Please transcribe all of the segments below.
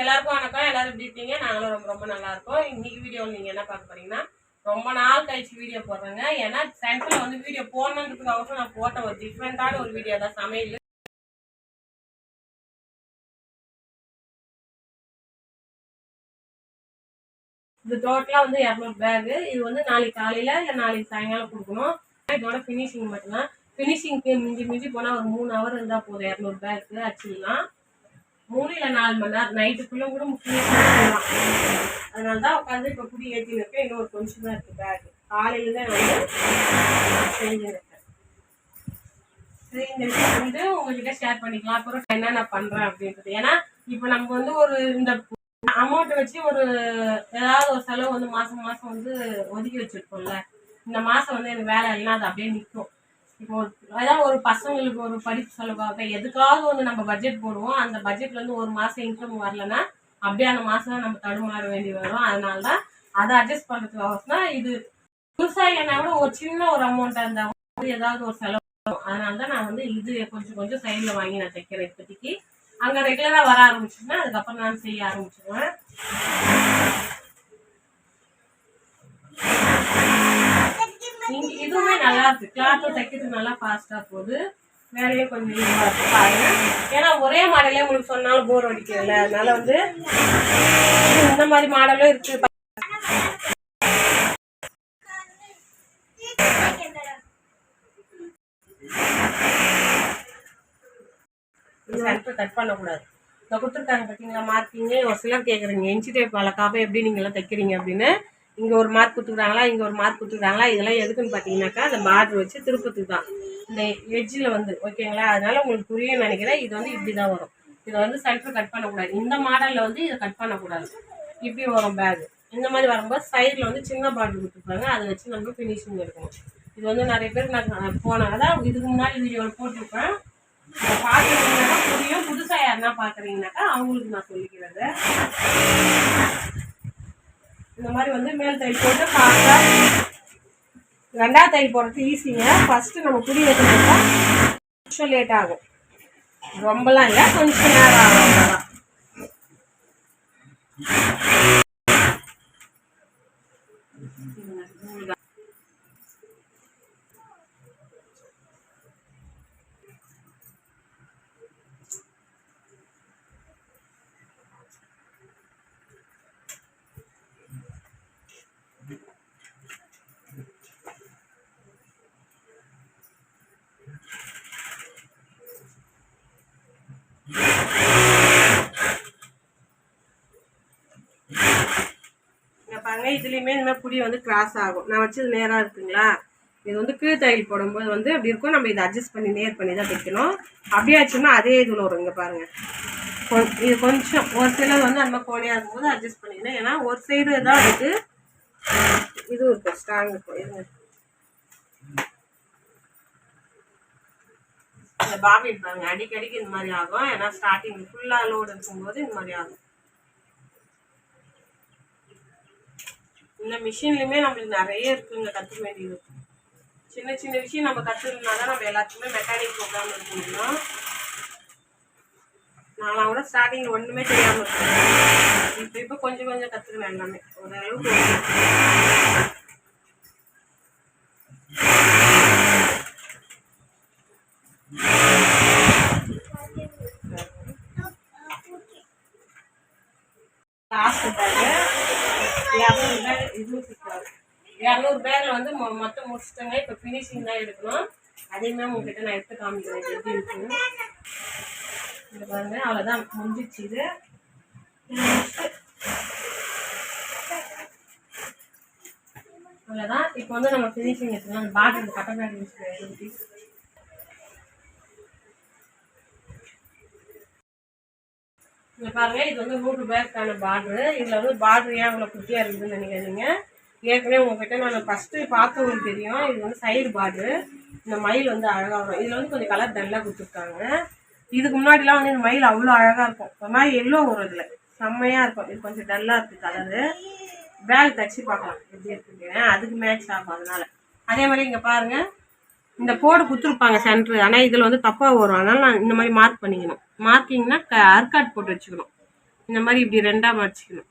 எல்லாருக்கும் வணக்கம். எல்லாரும் எப்படி இருக்கீங்க? நாங்களும் ரொம்ப ரொம்ப நல்லா இருக்கோம். இன்னைக்கு வீடியோவில் நீங்கள் என்ன பார்க்க போறீங்கன்னா ரொம்ப நாள் கழிச்சு வீடியோ போடுறேங்க. ஏன்னா சென்டரில் வந்து வீடியோ போடணுன்றதுக்காக நான் போட்ட ஒரு டிஃப்ரெண்ட்டான ஒரு வீடியோ தான். சமையல். இது டோட்டலாக வந்து இரநூறு பேகு இது வந்து நாளைக்கு காலையில் இல்லை நாளைக்கு சாயங்காலம் கொடுக்கணும். இதோட ஃபினிஷிங் மட்டும்தான். ஃபினிஷிங்க்கு மிஞ்சி மிஞ்சி போனால் ஒரு மூணு ஹவர் இருந்தால் போதும். இரநூறு பேக்கு அச்சுலாம் மூணு இல்லை நாலு மணி நேரம் நைட்டுக்குள்ளே கூட முக்கியம் அதனால தான் உட்காந்து இப்போ குடி ஏற்றி இருக்கேன் இன்னொரு கொஞ்சம் தான் இருக்குது பேக் காலையில் தான் வந்து செஞ்சுருக்கேன். சரி இந்த விஷயம் வந்து உங்ககிட்ட ஷேர் பண்ணிக்கலாம். அப்புறம் என்னென்ன பண்ணுறேன் அப்படின்றது. ஏன்னா இப்போ நம்ம வந்து ஒரு இந்த அமௌண்ட் வச்சு ஒரு ஏதாவது ஒரு செலவு வந்து மாதம் மாதம் வந்து ஒதுக்கி வச்சுருக்கோம்ல இந்த மாதம் வந்து எனக்கு வேலை இல்லைன்னா அது அப்படியே நிற்கும் இப்போ அதான் ஒரு பசங்களுக்கு ஒரு படிப்பு செலவாக எதுக்காவது ஒன்று நம்ம பட்ஜெட் போடுவோம். அந்த பட்ஜெட்லேருந்து ஒரு மாதம் இன்கம் வரலன்னா அப்படியே அந்த மாதம் நம்ம தடுமாற வேண்டி வரும். அதனால தான் அதை அட்ஜஸ்ட் பண்ணுறதுக்காக இது. புதுசாக என்ன கூட ஒரு சின்ன ஒரு அமௌண்ட்டாக இருந்தால் ஏதாவது ஒரு செலவு அதனால தான் நான் வந்து இது கொஞ்சம் கொஞ்சம் சைடில் வாங்கி நான் தைக்கிறேன் இப்போதைக்கு. அங்கே ரெகுலராக வர ஆரம்பிச்சுன்னா அதுக்கப்புறம் நான் செய்ய ஆரம்பிச்சிடுவேன் இங்க இதுவுமே நல்லா இருக்கு. கிளாத்தும் தைக்கிறது நல்லா ஃபாஸ்டா போகுது. வேலையும் கொஞ்சம் இதுவா இருக்கு. பாருங்க. ஏன்னா ஒரே மாடலே உங்களுக்கு சொன்னாலும் போர் அடிக்கல அதனால வந்து இந்த மாதிரி மாடலும் இருக்கு. கட் பண்ணக்கூடாது. இந்த கொடுத்துருக்காங்க பார்த்தீங்களா மார்க்கிங்க ஒரு சிலர் கேட்குறீங்க இன்ச்சி டேப் வளர்க்காம எப்படி நீங்கள் தைக்கிறீங்க? அப்படின்னு. இங்கே ஒரு மார்க் கொடுத்துருக்காங்களா இங்கே ஒரு மார்க் கொடுத்துருக்காங்களா இதெல்லாம் எதுக்குன்னு பார்த்தீங்கன்னாக்கா அந்த பார்டர் வச்சு திருப்பத்துக்கு தான். இந்த எட்ஜில் வந்து ஓகேங்களா அதனால் உங்களுக்கு புரியும் நினைக்கிறேன் இது வந்து இப்படி தான் வரும். இதை வந்து சென்டர் கட் பண்ணக்கூடாது. இந்த மாடலில் வந்து இதை கட் பண்ணக்கூடாது. இப்படி வரும் பேக் இந்த மாதிரி வரும்போது சைடில் வந்து சின்ன பார்டர் கொடுத்துருப்பாங்க அதை வச்சு நம்ம ஃபினிஷிங் எடுக்கணும். இது வந்து நிறைய பேர் நான் போனேன் அதான் இதுக்கு முன்னாடி வீடியோவில் போட்டிருப்பேன். அதை புரியும். புதுசாக யாருன்னா பார்க்குறீங்கனாக்கா அவங்களுக்கு நான் சொல்லிக்கிறது. இந்த மாதிரி வந்து மேல் தையல் போட்டு பார்த்தா ரெண்டாவது தையல் போடுறது ஈஸிங்க ஃபஸ்ட்டு நம்ம புடி வைக்கணும்னா கொஞ்சம் லேட் ஆகும். ரொம்பலாம் இல்லை கொஞ்சம் நேரம் ஆகும் அவ்வளோதான் பாருங்கள் இதுலேயுமே இந்த மாதிரி புடி வந்து கிராஸ் ஆகும். நான் வச்சது நேராக இருக்குங்களா? இது வந்து கீழ் தையல் போடும்போது வந்து அப்படி இருக்கும் நம்ம இதை அட்ஜஸ்ட் பண்ணி நேர் பண்ணி தான் தைக்கணும். அப்படியே ஆச்சுன்னா அதே இதில் வரும். இங்கே பாருங்கள் கொ- இது கொஞ்சம் ஒரு சிலர் வந்து அந்த மாதிரி கோணையாக இருக்கும்போது அட்ஜஸ்ட் பண்ணிக்கணும். ஏன்னா ஒரு சைடு தான் இருக்கு இது இருக்கும் ஸ்ட்ராங் இருக்கும் இருங்க. இந்த பாபின் பாருங்க அடிக்கடிக்கு இந்த மாதிரி ஆகும். ஏன்னா ஸ்டார்டிங் ஃபுல்லாக லோடு இருக்கும்போது இந்த மாதிரி ஆகும். இந்த மிஷின்லையுமே நம்மளுக்கு நிறைய இருக்குங்க கற்றுக்க வேண்டியது. சின்ன சின்ன விஷயம் நம்ம கற்றுக்கணும்னா தான் நம்ம எல்லாத்துக்குமே மெக்கானிக் ப்ரோக்ராம் இருக்க முடியும். நான் கூட ஸ்டார்டிங்கில் ஒன்றுமே தெரியாமல் இருக்கேன் இப்போ இப்போ கொஞ்சம் கொஞ்சம் கற்றுக்கிறேன் எல்லாமே ஓரளவுக்கு இரநூறு பேக் இரநூறு வந்து மொ- மொத்தம் முடிச்சிட்டேங்க. இப்போ ஃபினிஷிங் தான் எடுக்கணும். அதையுமே உங்ககிட்ட நான் எடுத்து காமிக்கிறேன். எப்படி இருக்குன்னு. இது பாருங்க. அவ்வளோதான் முடிஞ்சிச்சு இது. இது முடிச்சுட்டு அவ்வளோதான் இப்போ வந்து நம்ம ஃபினிஷிங் எடுத்துக்கலாம். அந்த பாட்டில் கட்ட பேக் யூஸ் இங்க பாருங்க இது வந்து நூறு பேருக்கான பார்ட்ரு இதில் வந்து பார்ட்ரு ஏன் இவ்வளோ குட்டியாக இருக்குதுன்னு நினைக்காதீங்க. ஏற்கனவே உங்ககிட்ட நான் ஃபஸ்ட்டு பார்த்தவங்களுக்கு தெரியும். இது வந்து சைடு பார்ட்ரு இந்த மயில் வந்து அழகாக வரும். இதில் வந்து கொஞ்சம் கலர் டல்லாக கொடுத்துருக்காங்க. இதுக்கு முன்னாடிலாம் வந்து இந்த மயில் அவ்வளோ அழகாக இருக்கும். ஒரு மாதிரி எல்லோ வரும் இதில். செம்மையாக இருக்கும். இது கொஞ்சம் டல்லாக இருக்குது கலரு பேக் தச்சு பார்க்கலாம். எப்படி இருக்குங்க அதுக்கு மேட்ச் ஆகும் அதனால. அதே மாதிரி இங்கே பாருங்கள் இந்த கோடு கொடுத்துருப்பாங்க சென்டர் ஆனால் இதில் வந்து தப்பாக வரும். அதனால் நான் இந்த மாதிரி மார்க் பண்ணிக்கணும். மார்க்கிங்னா க அர்காட் போட்டு வச்சுக்கணும். இந்த மாதிரி இப்படி ரெண்டாக மடிச்சிக்கணும்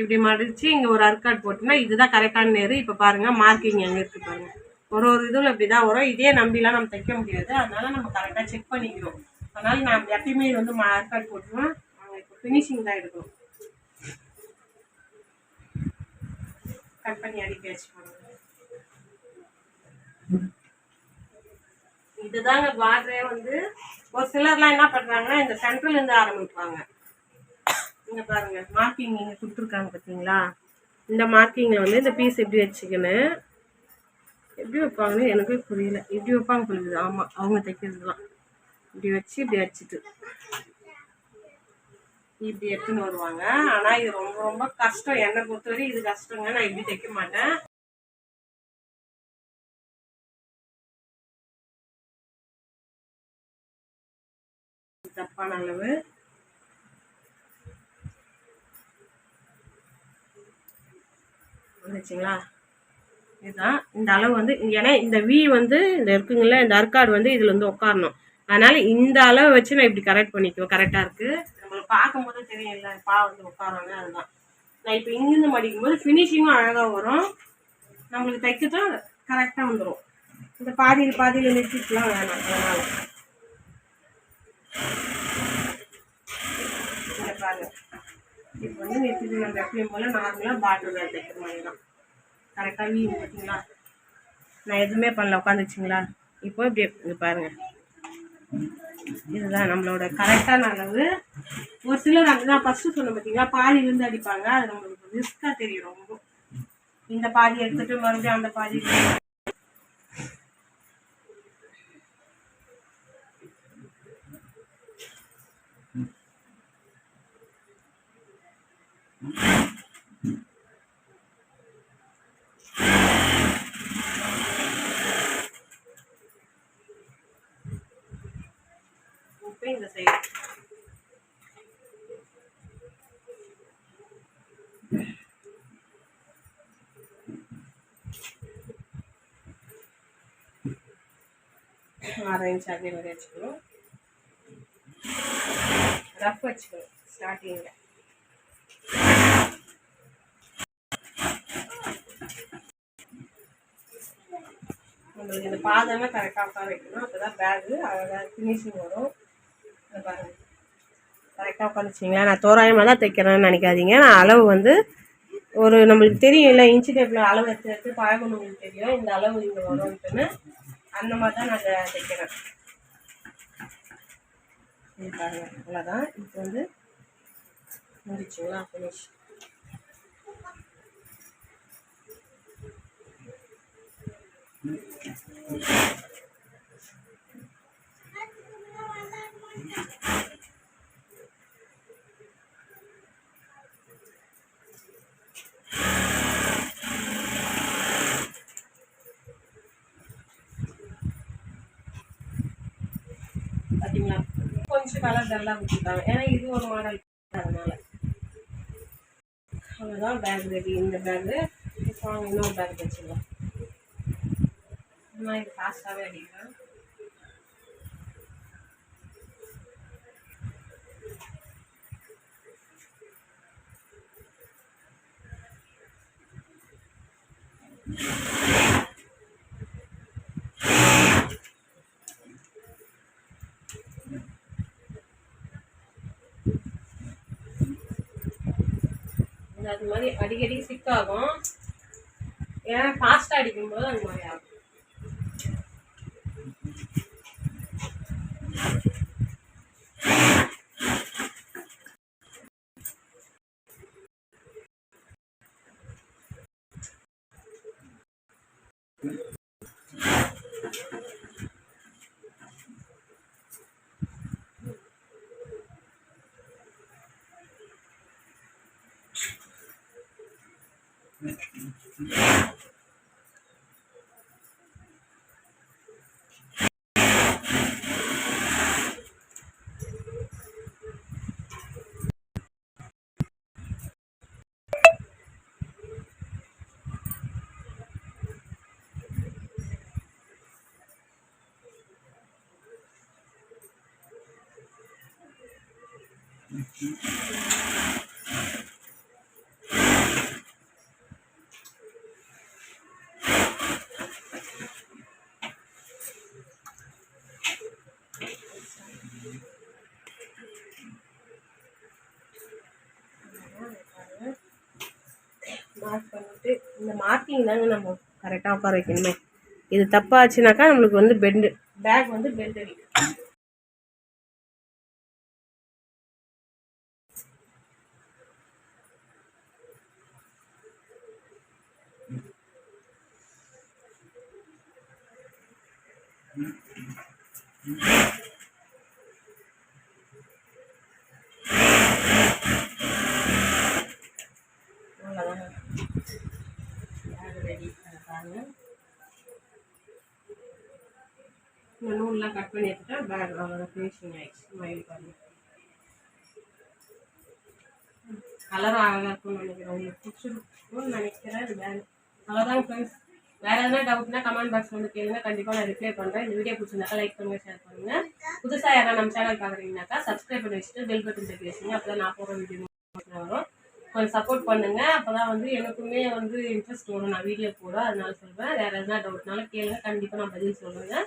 இப்படி மடித்து இங்கே ஒரு அர்காட் போட்டோம்னா இதுதான் கரெக்டான நேரு. இப்போ பாருங்கள் மார்க்கிங் எங்கே இருக்குது பாருங்கள் ஒரு ஒரு இதில் இப்படி தான் வரும். இதே நம்பிலாம் நம்ம தைக்க முடியாது. அதனால் நம்ம கரெக்டாக செக் பண்ணிக்கிறோம். அதனால் நான் எப்பயுமே வந்து அர்க்காட் போட்டுருவேன் நாங்கள் இப்போ ஃபினிஷிங் தான் எடுக்கணும். கட் பண்ணி அடிக்க வச்சுக்கோங்க. இதுதாங்க பார்டரே வந்து ஒரு சிலர்லாம் என்ன பண்றாங்கன்னா இந்த சென்ட்ரல் இருந்து ஆரம்பிப்பாங்க. இங்க பாருங்க மார்க்கிங் இங்கே கொடுத்துருக்காங்க பார்த்தீங்களா இந்த மார்க்கிங்ல வந்து இந்த பீஸ் எப்படி வச்சுக்கணும் எப்படி வைப்பாங்கன்னு எனக்கு புரியல. இப்படி வைப்பாங்க புரியுது ஆமா அவங்க தைக்கிறதுலாம். இப்படி வச்சு இப்படி வச்சுட்டு இப்படி எடுத்துன்னு வருவாங்க. ஆனா இது ரொம்ப ரொம்ப கஷ்டம். என்னை பொறுத்தவரை இது கஷ்டங்க. நான் இப்படி தைக்க மாட்டேன். கப்பான அளவு. வந்துச்சுங்களா இதுதான். இந்த அளவு வந்து ஏன்னா இந்த வி வந்து இந்த இருக்குங்களா இந்த அர்க்காடு வந்து இதில் வந்து உட்காரணும் அதனால இந்த அளவு வச்சு நான் இப்படி கரெக்ட் பண்ணிக்குவேன். கரெக்டாக இருக்குது நம்மளுக்கு பார்க்கும்போது தெரியும்ல பா வந்து உட்காராங்க அதுதான். நான் இப்போ இங்கிருந்து மடிக்கும் போது ஃபினிஷிங்கும் அழகாக வரும். நம்மளுக்கு தைக்கத்தான் கரெக்டாக வந்துடும் இந்த பாதியில் பாதியில் நிறுத்திக்கலாம் வேணாம். அதனால் இங்க பாருங்க இப்போ வந்து நிறுத்திட்டு நம்ம எப்பயும் போல் நார்மலாக பாட்டில் தைக்கிற மாதிரி தான். கரெக்டாக வீ பார்த்தீங்களா நான் எதுவுமே பண்ணல உட்காந்துச்சிங்களா இப்போ இப்படி இது பாருங்க. இதுதான் நம்மளோட கரெக்டான அளவு. ஒரு சிலர் அந்த நான் ஃபஸ்ட்டு சொன்ன பார்த்தீங்களா பாதி இருந்து அடிப்பாங்க. அது நம்மளுக்கு ரிஸ்க்காக தெரியும் ரொம்ப. இந்த பாதி எடுத்துகிட்டு மறுபடியும் அந்த பாதி இப்போ இந்த சைடு அரை இன்ச் அதே மாதிரி வச்சுக்கணும் ரஃப் வச்சுக்கணும் ஸ்டார்டிங்கில் நம்மளுக்கு இந்த பாதம்லாம் கரெக்டாக உட்கார வைக்கணும். அப்போ தான் பேகு அழகாக ஃபினிஷிங் வரும். இதை கரெக்டாக உட்காந்துச்சிங்களா நான் தோராயமாக தான் தைக்கிறேன்னு நினைக்காதீங்க. நான் அளவு வந்து ஒரு நம்மளுக்கு தெரியும் இல்லை இன்ச்சு டேப்பில் அளவு எடுத்து எடுத்து பழகணுங்களுக்கு தெரியும். இந்த அளவு இங்கே வரும்ட்டுன்னு அந்த மாதிரி தான் நான் இதை தைக்கிறேன். இது அவ்வளோதான் இப்போ வந்து முடிச்சுங்களா? ஃபினிஷ் பார்த்தீங்களா கொஞ்சம் கலர் டல்லாக கொடுத்துருக்காங்க ஏன்னா இது ஒரு மாடல் அதனால. அவ்வளோதான் பேக் ரெடி இந்த பேக்கு இப்போ இன்னொரு பேக் வச்சுக்கலாம் நான் இது ஃபாஸ்ட்டாகவே அடிக்கிறேன் அது மாதிரி அடிக்கடி சிக்காகும் ஏன்னா ஃபாஸ்ட்டாக அடிக்கும்போது அது மாதிரி ஆகும். மார்க் பண்ணிட்டு இந்த மார்க்கிங் தாங்க நம்ம கரெக்டாக உட்கார வைக்கணுமே. இது தப்பாச்சுனாக்கா நம்மளுக்கு வந்து பெண்டு பேக் வந்து பெண்ட் அடிக்கும். இந்த நூல்லாம் கட் பண்ணி எடுத்துட்டா பேக் அவ்வளோதான் ஃபினிஷிங் ஆயிடுச்சு மயில் பாருங்க கலர் அழகாக இருக்கும்னு நினைக்கிறேன். உங்களுக்கு பிடிச்சிருக்கும்னு நினைக்கிறேன். அவ்வளோதான் ஃப்ரெண்ட்ஸ் வேறு எதனா டவுட்னா கமெண்ட் பாக்ஸ் வந்து கேளுங்க. கண்டிப்பாக நான் ரிப்ளை பண்ணுறேன் இந்த வீடியோ பிடிச்சிருந்தாக்கா லைக் பண்ணுங்க ஷேர் பண்ணுங்க. புதுசாக யாராவது நம்ம சேனல் பார்க்குறீங்கனாக்கா சப்ஸ்கிரைப் பண்ணி வச்சுட்டு பெல் பட்டன் தட்டி வச்சுங்க. அப்போ தான் நான் போகிற வீடியோ வரும். கொஞ்சம் சப்போர்ட் பண்ணுங்க. அப்பதான் வந்து எனக்குமே வந்து இன்ட்ரெஸ்ட் வரும். நான் வீடியோ போட அதனால சொல்றேன். வேற எதனா டவுட்னாலும் கேளுங்க. கண்டிப்பா நான் பதில் சொல்லுங்க